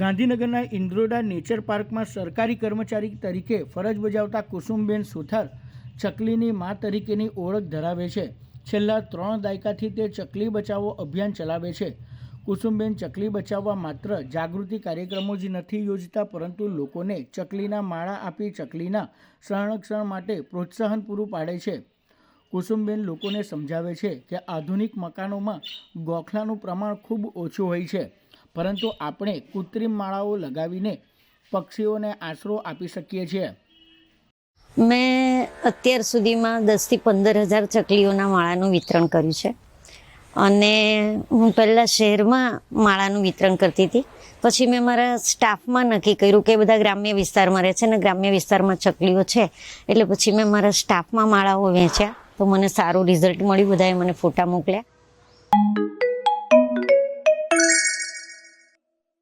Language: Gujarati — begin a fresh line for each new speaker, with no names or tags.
ગાંધીનગરના ઇન્દ્રોડા નેચર પાર્કમાં સરકારી કર્મચારી તરીકે ફરજ બજાવતા કુસુમબેન સુથાર ચકલીની મા તરીકેની ઓળખ ધરાવે છે. છેલ્લા ત્રણ દાયકાથી તે ચકલી બચાવો અભિયાન ચલાવે છે. કુસુમબેન ચકલી બચાવવા માત્ર જાગૃતિ કાર્યક્રમો જ નથી યોજતા, પરંતુ લોકોને ચકલીના માળા આપી ચકલીના સંરક્ષણ માટે પ્રોત્સાહન પૂરું પાડે છે. કુસુમબેન લોકોને સમજાવે છે કે આધુનિક મકાનોમાં ગોખલાનું પ્રમાણ ખૂબ ઓછું હોય છે. પરંતુ આપણે કૃત્રિમ માળાઓ લગાવીને પક્ષીઓને આશરો આપી શકીએ છીએ.
મેં અત્યાર સુધીમાં દસથી પંદર હજાર ચકલીઓના માળાનું વિતરણ કર્યું છે. અને હું પહેલાં શહેરમાં માળાનું વિતરણ કરતી હતી. પછી મેં મારા સ્ટાફમાં નક્કી કર્યું કે બધા ગ્રામ્ય વિસ્તારમાં રહે છે ને ગ્રામ્ય વિસ્તારમાં ચકલીઓ છે. એટલે પછી મેં મારા સ્ટાફમાં માળાઓ વેચ્યા. તો મને સારું રિઝલ્ટ મળ્યું. બધાએ મને ફોટા મોકલ્યા.